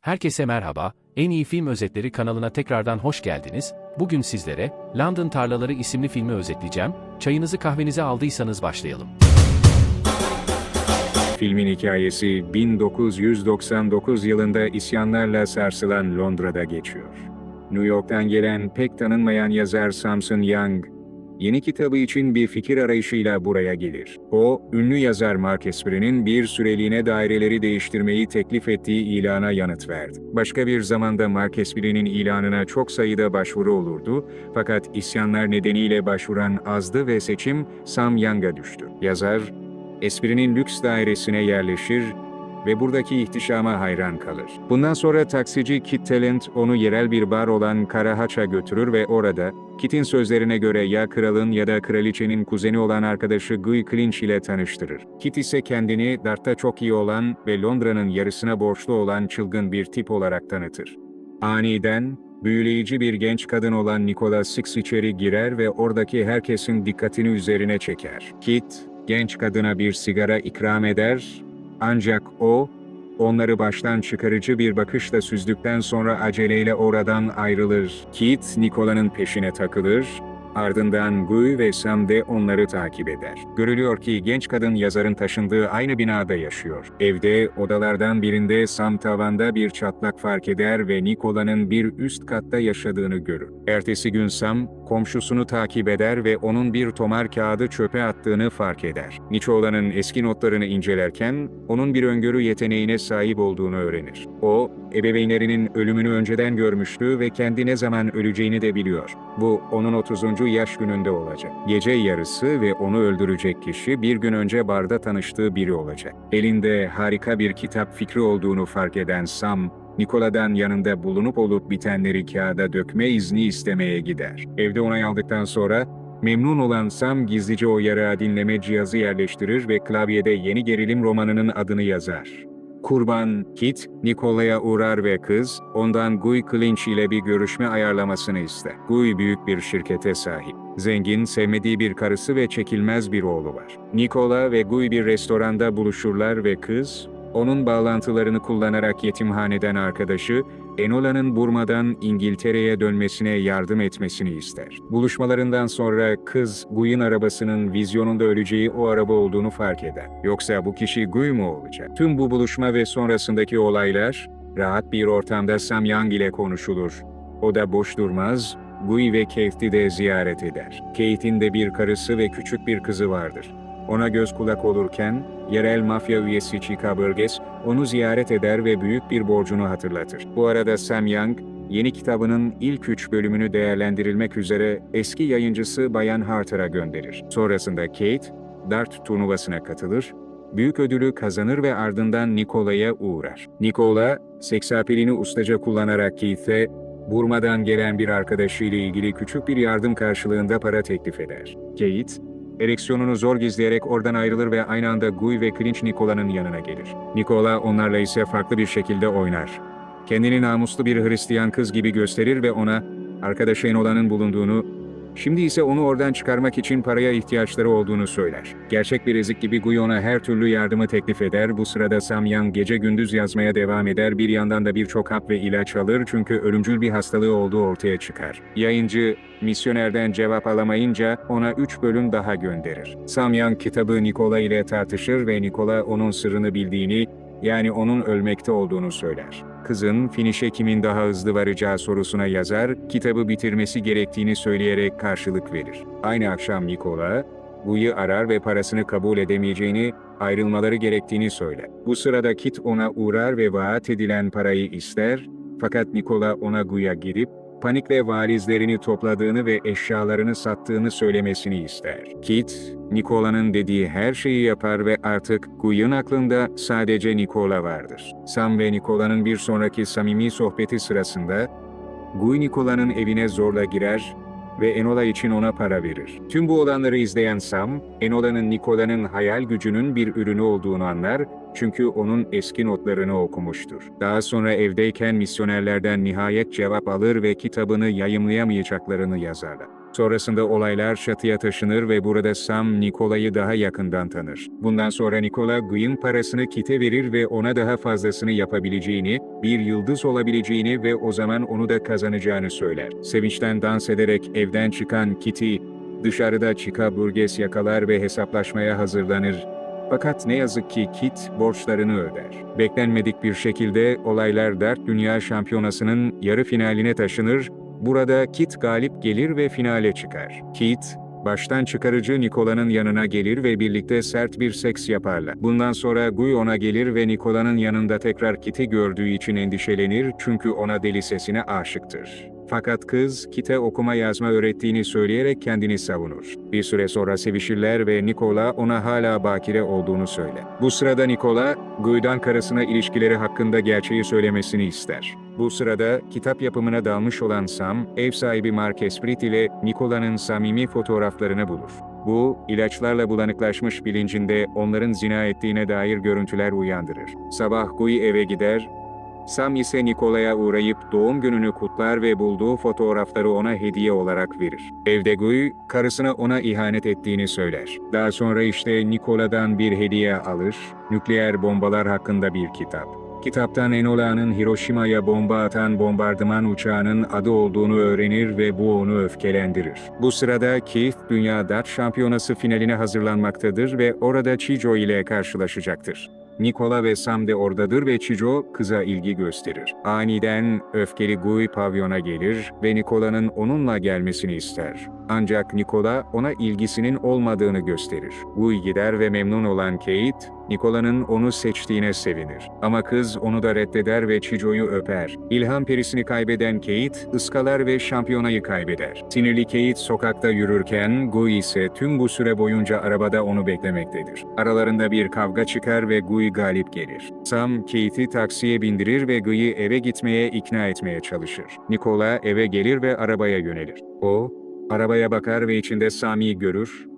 Herkese merhaba, En İyi Film Özetleri kanalına tekrardan hoş geldiniz. Bugün sizlere London Tarlaları isimli filmi özetleyeceğim. Çayınızı kahvenizi aldıysanız başlayalım. Filmin hikayesi 1999 yılında isyanlarla sarsılan Londra'da geçiyor. New York'tan gelen pek tanınmayan yazar Samson Young, yeni kitabı için bir fikir arayışıyla buraya gelir. O, ünlü yazar Mark Espry'nin bir süreliğine daireleri değiştirmeyi teklif ettiği ilana yanıt verdi. Başka bir zamanda Mark Espry'nin ilanına çok sayıda başvuru olurdu, fakat isyanlar nedeniyle başvuran azdı ve seçim Sam Young'a düştü. Yazar, Esprinin lüks dairesine yerleşir ve buradaki ihtişama hayran kalır. Bundan sonra taksici Kit Talent onu yerel bir bar olan Karahaç'a götürür ve orada, Kit'in sözlerine göre ya kralın ya da kraliçenin kuzeni olan arkadaşı Guy Clinch ile tanıştırır. Kit ise kendini dartta çok iyi olan ve Londra'nın yarısına borçlu olan çılgın bir tip olarak tanıtır. Aniden, büyüleyici bir genç kadın olan Nicola Six içeri girer ve oradaki herkesin dikkatini üzerine çeker. Kit, genç kadına bir sigara ikram eder, ancak o, onları baştan çıkarıcı bir bakışla süzdükten sonra aceleyle oradan ayrılır. Kit, Nicola'nın peşine takılır, ardından Guy ve Sam de onları takip eder. Görülüyor ki genç kadın yazarın taşındığı aynı binada yaşıyor. Evde, odalardan birinde Sam tavanda bir çatlak fark eder ve Nicola'nın bir üst katta yaşadığını görür. Ertesi gün Sam, komşusunu takip eder ve onun bir tomar kağıdı çöpe attığını fark eder. Nicola'nın eski notlarını incelerken, onun bir öngörü yeteneğine sahip olduğunu öğrenir. O, ebeveynlerinin ölümünü önceden görmüştü ve kendi ne zaman öleceğini de biliyor. Bu, onun 30. yaş gününde olacak. Gece yarısı ve onu öldürecek kişi bir gün önce barda tanıştığı biri olacak. Elinde harika bir kitap fikri olduğunu fark eden Sam, Nikola'dan yanında bulunup olup bitenleri kağıda dökme izni istemeye gider. Evde onay aldıktan sonra, memnun olan Sam gizlice o yarağı dinleme cihazı yerleştirir ve klavyede yeni gerilim romanının adını yazar. Kurban, Kit, Nikola'ya uğrar ve kız, ondan Guy Clinch ile bir görüşme ayarlamasını ister. Guy büyük bir şirkete sahip. Zengin, sevmediği bir karısı ve çekilmez bir oğlu var. Nikola ve Guy bir restoranda buluşurlar ve kız, onun bağlantılarını kullanarak yetimhaneden arkadaşı, Enola'nın Burma'dan İngiltere'ye dönmesine yardım etmesini ister. Buluşmalarından sonra kız, Guy'un arabasının vizyonunda öleceği o araba olduğunu fark eder. Yoksa bu kişi Guy mu olacak? Tüm bu buluşma ve sonrasındaki olaylar, rahat bir ortamda Sam Young ile konuşulur. O da boş durmaz, Guy ve Kate'i de ziyaret eder. Kate'in de bir karısı ve küçük bir kızı vardır. Ona göz kulak olurken, yerel mafya üyesi Chica Burgess onu ziyaret eder ve büyük bir borcunu hatırlatır. Bu arada Sam Young, yeni kitabının ilk üç bölümünü değerlendirilmek üzere eski yayıncısı Bayan Harter'a gönderir. Sonrasında Kate, dart turnuvasına katılır, büyük ödülü kazanır ve ardından Nikola'ya uğrar. Nikola, seksapelini ustaca kullanarak Keith'e, Burma'dan gelen bir arkadaşıyla ilgili küçük bir yardım karşılığında para teklif eder. Kate, ereksiyonunu zor gizleyerek oradan ayrılır ve aynı anda Guy ve Clinch Nikola'nın yanına gelir. Nikola onlarla ise farklı bir şekilde oynar. Kendini namuslu bir Hristiyan kız gibi gösterir ve ona arkadaşı Enola'nın bulunduğunu, şimdi ise onu oradan çıkarmak için paraya ihtiyaçları olduğunu söyler. Gerçek bir ezik gibi Guy ona her türlü yardımı teklif eder. Bu sırada Sam Young gece gündüz yazmaya devam eder. Bir yandan da birçok hap ve ilaç alır çünkü ölümcül bir hastalığı olduğu ortaya çıkar. Yayıncı, misyonerden cevap alamayınca ona 3 bölüm daha gönderir. Sam Young kitabı Nikola ile tartışır ve Nikola onun sırrını bildiğini, yani onun ölmekte olduğunu söyler. Kızın finişe kimin daha hızlı varacağı sorusuna yazar, kitabı bitirmesi gerektiğini söyleyerek karşılık verir. Aynı akşam Nikola, Guy'u arar ve parasını kabul edemeyeceğini, ayrılmaları gerektiğini söyler. Bu sırada Kit ona uğrar ve vaat edilen parayı ister, fakat Nikola ona Guy'a girip, panikle valizlerini topladığını ve eşyalarını sattığını söylemesini ister. Kit, Nikola'nın dediği her şeyi yapar ve artık Guy'un aklında sadece Nikola vardır. Sam ve Nikola'nın bir sonraki samimi sohbeti sırasında, Guy Nikola'nın evine zorla girer ve Enola için ona para verir. Tüm bu olanları izleyen Sam, Enola'nın Nikola'nın hayal gücünün bir ürünü olduğunu anlar çünkü onun eski notlarını okumuştur. Daha sonra evdeyken misyonerlerden nihayet cevap alır ve kitabını yayımlayamayacaklarını yazarlar. Sonrasında olaylar çatıya taşınır ve burada Sam Nikola'yı daha yakından tanır. Bundan sonra Nikola Guy'un parasını Kit'e verir ve ona daha fazlasını yapabileceğini, bir yıldız olabileceğini ve o zaman onu da kazanacağını söyler. Sevinçten dans ederek evden çıkan Kit'i, dışarıda Chica Burgess yakalar ve hesaplaşmaya hazırlanır. Fakat ne yazık ki Kit borçlarını öder. Beklenmedik bir şekilde olaylar Dart Dünya Şampiyonası'nın yarı finaline taşınır. Burada Kit galip gelir ve finale çıkar. Kit, baştan çıkarıcı Nikola'nın yanına gelir ve birlikte sert bir seks yaparlar. Bundan sonra Guy ona gelir ve Nikola'nın yanında tekrar Kit'i gördüğü için endişelenir çünkü ona deli sesine aşıktır. Fakat kız, Kit'e okuma yazma öğrettiğini söyleyerek kendini savunur. Bir süre sonra sevişirler ve Nikola ona hala bakire olduğunu söyler. Bu sırada Nikola, Guy'dan karısına ilişkileri hakkında gerçeği söylemesini ister. Bu sırada kitap yapımına dalmış olan Sam, ev sahibi Mark Esprit ile Nikola'nın samimi fotoğraflarını bulur. Bu, ilaçlarla bulanıklaşmış bilincinde onların zina ettiğine dair görüntüler uyandırır. Sabah Guy eve gider, Sam ise Nikola'ya uğrayıp doğum gününü kutlar ve bulduğu fotoğrafları ona hediye olarak verir. Evde Guy, karısına ona ihanet ettiğini söyler. Daha sonra işte Nikola'dan bir hediye alır, nükleer bombalar hakkında bir kitap. Kitaptan Enola'nın Hiroşima'ya bomba atan bombardıman uçağının adı olduğunu öğrenir ve bu onu öfkelendirir. Bu sırada Keith Dünya Dart Şampiyonası finaline hazırlanmaktadır ve orada Chijo ile karşılaşacaktır. Nikola ve Sam de oradadır ve Chijo kıza ilgi gösterir. Aniden öfkeli Guy pavyona gelir ve Nikola'nın onunla gelmesini ister. Ancak Nikola ona ilgisinin olmadığını gösterir. Guy gider ve memnun olan Kate, Nikola'nın onu seçtiğine sevinir. Ama kız onu da reddeder ve Chijo'yu öper. İlham perisini kaybeden Kate, ıskalar ve şampiyonayı kaybeder. Sinirli Kate sokakta yürürken, Guy ise tüm bu süre boyunca arabada onu beklemektedir. Aralarında bir kavga çıkar ve Guy galip gelir. Sam, Kate'i taksiye bindirir ve Guy'u eve gitmeye ikna etmeye çalışır. Nikola eve gelir ve arabaya yönelir. O, arabaya bakar ve içinde Sami'yi görür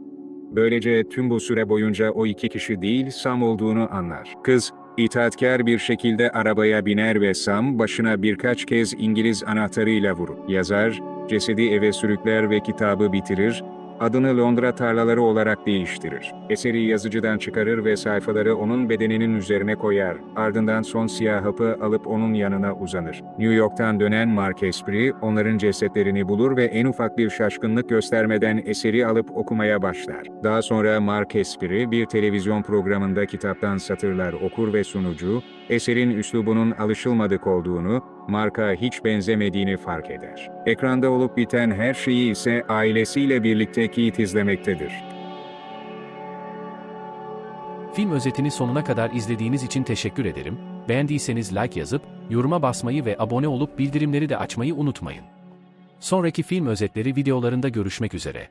Böylece tüm bu süre boyunca o iki kişi değil Sam olduğunu anlar. Kız, itaatkar bir şekilde arabaya biner ve Sam başına birkaç kez İngiliz anahtarıyla vurur. Yazar, cesedi eve sürükler ve kitabı bitirir, adını Londra tarlaları olarak değiştirir. Eseri yazıcıdan çıkarır ve sayfaları onun bedeninin üzerine koyar. Ardından son siyah hapı alıp onun yanına uzanır. New York'tan dönen Mark Esprit, onların cesetlerini bulur ve en ufak bir şaşkınlık göstermeden eseri alıp okumaya başlar. Daha sonra Mark Esprit bir televizyon programında kitaptan satırlar okur ve sunucu, eserin üslubunun alışılmadık olduğunu, marka hiç benzemediğini fark eder. Ekranda olup biten her şeyi ise ailesiyle birlikte Keith izlemektedir. Film özetini sonuna kadar izlediğiniz için teşekkür ederim. Beğendiyseniz like yazıp, yoruma basmayı ve abone olup bildirimleri de açmayı unutmayın. Sonraki film özetleri videolarında görüşmek üzere.